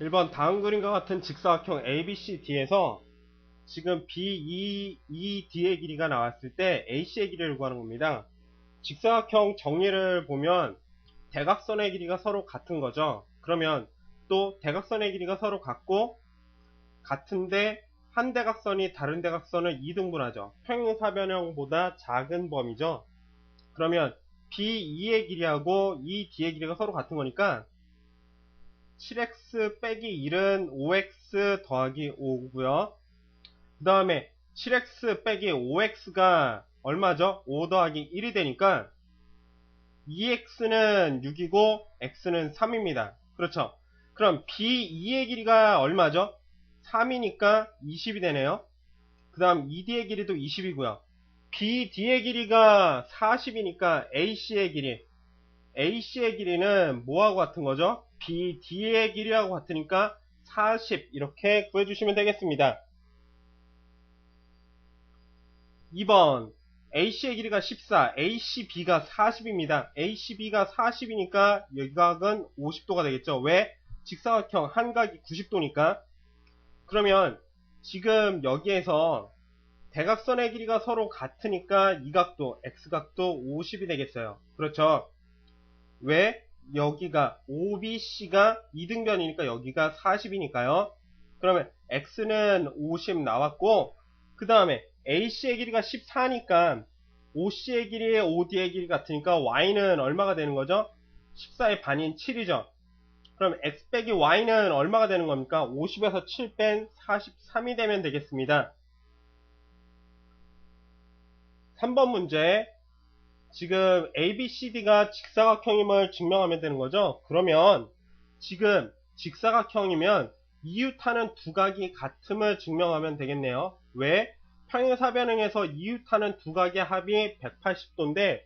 1번 다음 그림과 같은 직사각형 ABCD에서 지금 BED의 길이가 나왔을 때 AC의 길이를 구하는 겁니다. 직사각형 정리를 보면 대각선의 길이가 서로 같은 거죠. 그러면 또 대각선의 길이가 서로 같고 같은데 한 대각선이 다른 대각선을 2등분하죠. 평행사변형보다 작은 범위죠. 그러면 BE의 길이하고 ED의 길이가 서로 같은 거니까 7x 빼기 1은 5x 더하기 5고요. 그 다음에 7x 빼기 5x가 얼마죠? 5 더하기 1이 되니까 2x는 6이고 x는 3입니다. 그렇죠? 그럼 b2의 길이가 얼마죠? 3이니까 20이 되네요. 그 다음 ED의 길이도 20이고요. BD의 길이가 40이니까 AC의 길이 AC의 길이는 뭐하고 같은 거죠? BD의 길이하고 같으니까 40 이렇게 구해주시면 되겠습니다. 2번 AC의 길이가 14, ACB가 40입니다. ACB가 40이니까 여각은 50도가 되겠죠. 왜? 직사각형 한각이 90도니까. 그러면 지금 여기에서 대각선의 길이가 서로 같으니까 이 각도, x각도 50이 되겠어요. 그렇죠? 왜? 여기가 OBC가 2등변이니까 여기가 40이니까요. 그러면 x는 50 나왔고 그 다음에 AC의 길이가 14니까 OC의 길이 OD의 길이 같으니까 Y는 얼마가 되는 거죠? 14의 반인 7이죠. 그럼 X 빼기 Y는 얼마가 되는 겁니까? 50에서 7 뺀 43이 되면 되겠습니다. 3번 문제 지금 ABCD가 직사각형임을 증명하면 되는 거죠. 그러면 지금 직사각형이면 이웃하는 두 각이 같음을 증명하면 되겠네요. 왜? 평행사변형에서 이웃하는 두 각의 합이 180도인데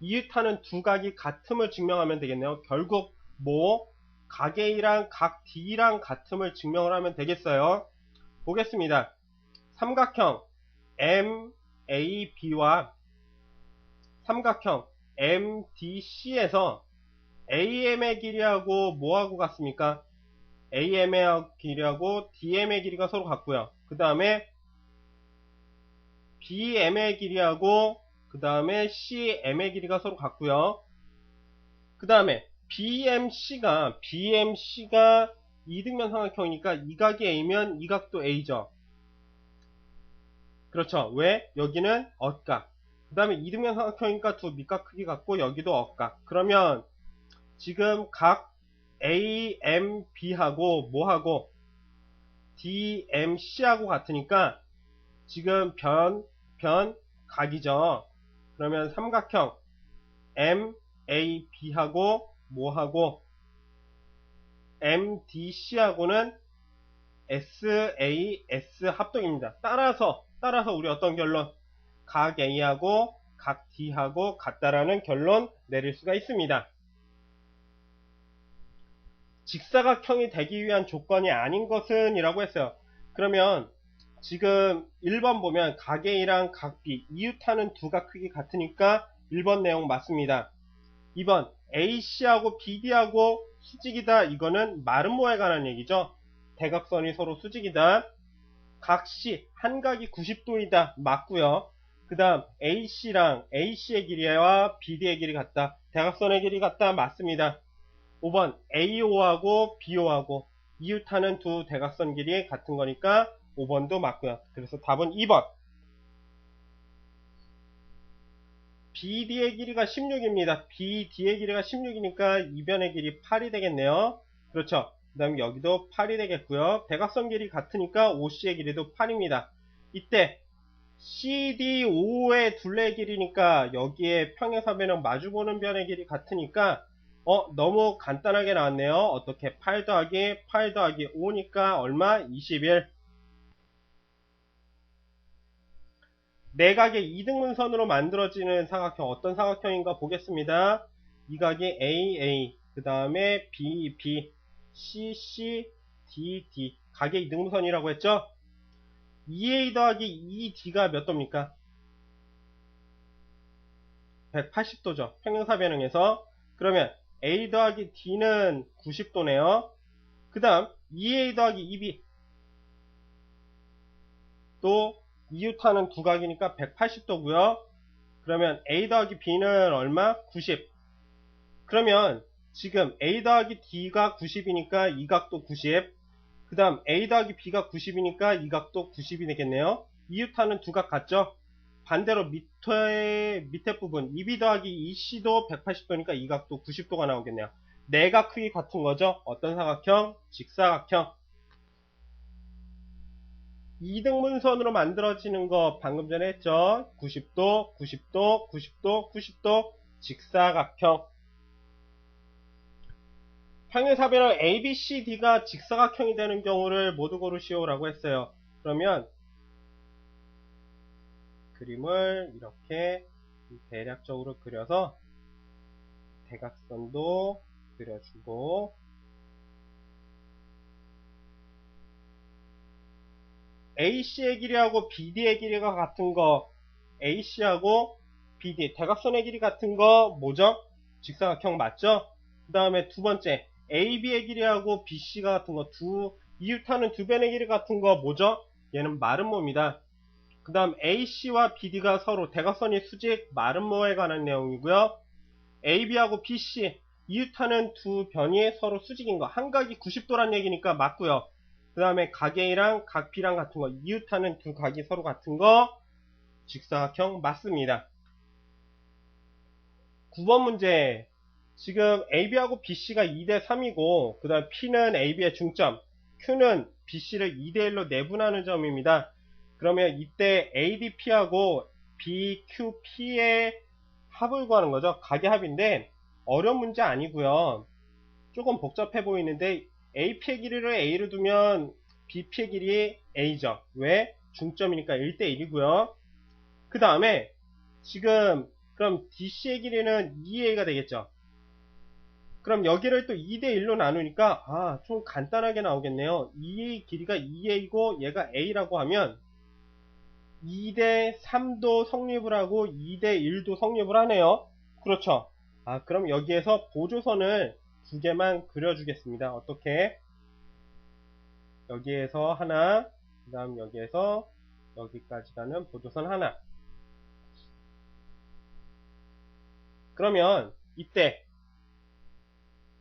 이웃하는 두 각이 같음을 증명하면 되겠네요. 결국 뭐 각 A랑 각 D랑 같음을 증명을 하면 되겠어요. 보겠습니다. 삼각형 MAB와 삼각형 MDC에서 AM의 길이하고 뭐하고 같습니까? AM의 길이하고 DM의 길이가 서로 같고요. 그 다음에 BM의 길이하고 그 다음에 CM의 길이가 서로 같고요. 그 다음에 BMC가 BMC가 이등변 삼각형이니까 이 각이 A면 이 각도 A죠. 그렇죠. 왜? 여기는 억각. 그 다음에 이등변 삼각형이니까 두 밑각 크기 같고 여기도 억각. 그러면 지금 각 AMB하고 뭐하고 DMC하고 같으니까 지금 변, 변, 각이죠. 그러면 삼각형 MAB하고 뭐하고 MDC하고는 SAS 합동입니다. 따라서 따라서 우리 어떤 결론? 각 A하고 각 D하고 같다라는 결론 내릴 수가 있습니다. 직사각형이 되기 위한 조건이 아닌 것은 이라고 했어요. 그러면 지금 1번 보면 각 A랑 각 B 이웃하는 두 각 크기 같으니까 1번 내용 맞습니다. 2번 AC하고 BD하고 수직이다 이거는 마름모에 관한 얘기죠. 대각선이 서로 수직이다. 각 C 한 각이 90도이다 맞고요. 그 다음 AC랑 AC의 길이와 BD의 길이 같다. 대각선의 길이 같다 맞습니다. 5번 AO하고 BO하고 이웃하는 두 대각선 길이 같은 거니까 5번도 맞고요. 그래서 답은 2번. BD의 길이가 16입니다. BD의 길이가 16이니까 이변의 길이 8이 되겠네요. 그렇죠. 그 다음에 여기도 8이 되겠고요. 대각선 길이 같으니까 OC의 길이도 8입니다. 이때 CDO의 둘레 길이니까 여기에 평행사변형 마주보는 변의 길이 같으니까 어 너무 간단하게 나왔네요. 어떻게 8 더하기 8 더하기 5니까 얼마? 21 내각의 이등분선으로 만들어지는 삼각형 어떤 삼각형인가 보겠습니다. 이 각이 AA 그 다음에 BB CC DD 각의 이등분선이라고 했죠. 2A 더하기 2D가 몇 도입니까? 180도죠. 평행사 변형에서 그러면 A 더하기 D는 90도네요. 그 다음 2a 더하기 2b 또 이웃하는 두 각이니까 180도고요. 그러면 a 더하기 b는 얼마? 90. 그러면 지금 a 더하기 d가 90이니까 이 각도 90. 그 다음 a 더하기 b가 90이니까 이 각도 90이 되겠네요. 이웃하는 두 각 같죠? 반대로 밑에, 밑에 부분 2b 더하기 2c도 180도니까 이 각도 90도가 나오겠네요. 내각 크기 같은 거죠. 어떤 사각형? 직사각형. 이등분선으로 만들어지는 거 방금 전에 했죠. 90도, 90도, 90도, 90도, 직사각형. 평행사변을 ABCD가 직사각형이 되는 경우를 모두 고르시오라고 했어요. 그러면 그림을 이렇게 대략적으로 그려서 대각선도 그려주고 AC의 길이하고 BD의 길이가 같은 거 AC하고 BD 대각선의 길이 같은 거 뭐죠? 직사각형 맞죠? 그 다음에 두 번째 AB의 길이하고 BC가 같은 거 두 이웃하는 두 변의 길이 같은 거 뭐죠? 얘는 마름모입니다. 그 다음 AC와 BD가 서로 대각선이 수직 마름모에 관한 내용이고요. AB하고 BC 이웃하는 두 변이 서로 수직인 거 한각이 90도란 얘기니까 맞고요. 그 다음에 각 A랑 각 B랑 같은 거 이웃하는 두 각이 서로 같은 거 직사각형 맞습니다. 9번 문제 지금 AB하고 BC가 2대 3이고 그 다음 P는 AB의 중점 Q는 BC를 2대 1로 내분하는 점입니다. 그러면 이때 ADP하고 BQP의 합을 구하는 거죠. 각의 합인데 어려운 문제 아니고요. 조금 복잡해 보이는데 AP의 길이를 A로 두면 BP의 길이 A죠. 왜? 중점이니까 1대1이고요. 그 다음에 지금 그럼 DC의 길이는 2A가 되겠죠. 그럼 여기를 또 2대1로 나누니까 아, 좀 간단하게 나오겠네요. 2A 길이가 2A고 얘가 A라고 하면 2대 3도 성립을 하고 2대 1도 성립을 하네요. 그렇죠. 아, 그럼 여기에서 보조선을 두 개만 그려주겠습니다. 어떻게? 여기에서 하나, 그 다음 여기에서 여기까지 가는 보조선 하나. 그러면 이때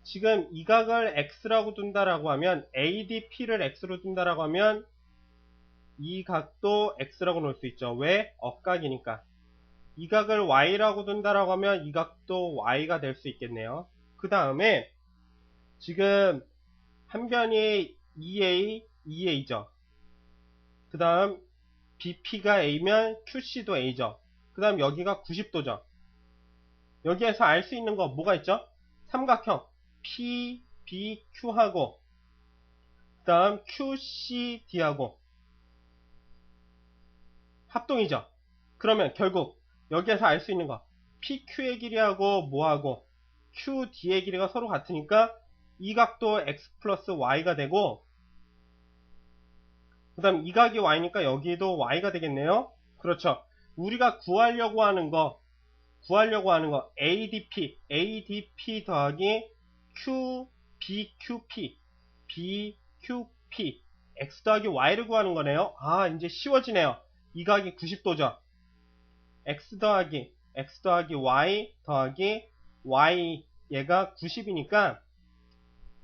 지금 이 각을 x라고 둔다라고 하면 ADP를 x로 둔다라고 하면 이 각도 x라고 놓을 수 있죠. 왜? 억각이니까. 이 각을 y라고 둔다라고 하면 이 각도 y가 될 수 있겠네요. 그 다음에 지금 한 변이 2a, 2a죠. 그 다음 bp가 a면 qc도 a죠. 그 다음 여기가 90도죠. 여기에서 알 수 있는 거 뭐가 있죠? 삼각형 p, b, q하고 그 다음 qcd하고 합동이죠. 그러면 결국 여기에서 알 수 있는 거 PQ의 길이하고 뭐하고 QD의 길이가 서로 같으니까 이 각도 X 플러스 Y가 되고 그 다음 이 각이 Y니까 여기도 Y가 되겠네요. 그렇죠. 우리가 구하려고 하는 거 구하려고 하는 거 ADP ADP 더하기 Q BQP BQP X 더하기 Y를 구하는 거네요. 아 이제 쉬워지네요. 이 각이 90도죠. x 더하기 x 더하기 y 더하기 y 얘가 90이니까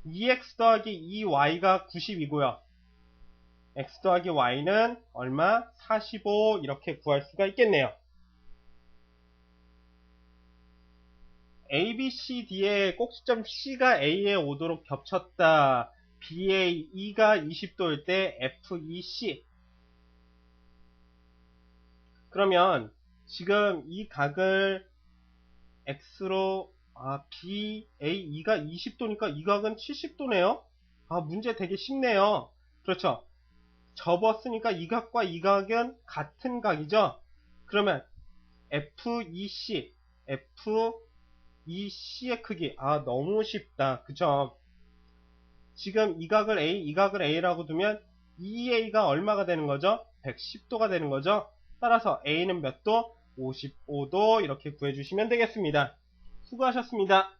2x 더하기 2y가 90이고요. x 더하기 y는 얼마? 45 이렇게 구할 수가 있겠네요. A, B, C, D의 꼭지점 C가 A에 오도록 겹쳤다. BA, E가 20도일 때 F, E, C 그러면 지금 이 각을 x로 아 b a 2가 20도니까 이 각은 70도네요. 아 문제 되게 쉽네요. 그렇죠. 접었으니까 이 각과 이 각은 같은 각이죠. 그러면 FEC FEC의 크기 아 너무 쉽다. 그쵸? 지금 이 각을 A, 이 각을 A라고 두면 EA가 얼마가 되는 거죠? 110도가 되는 거죠? 따라서 A는 몇 도? 55도 이렇게 구해주시면 되겠습니다. 수고하셨습니다.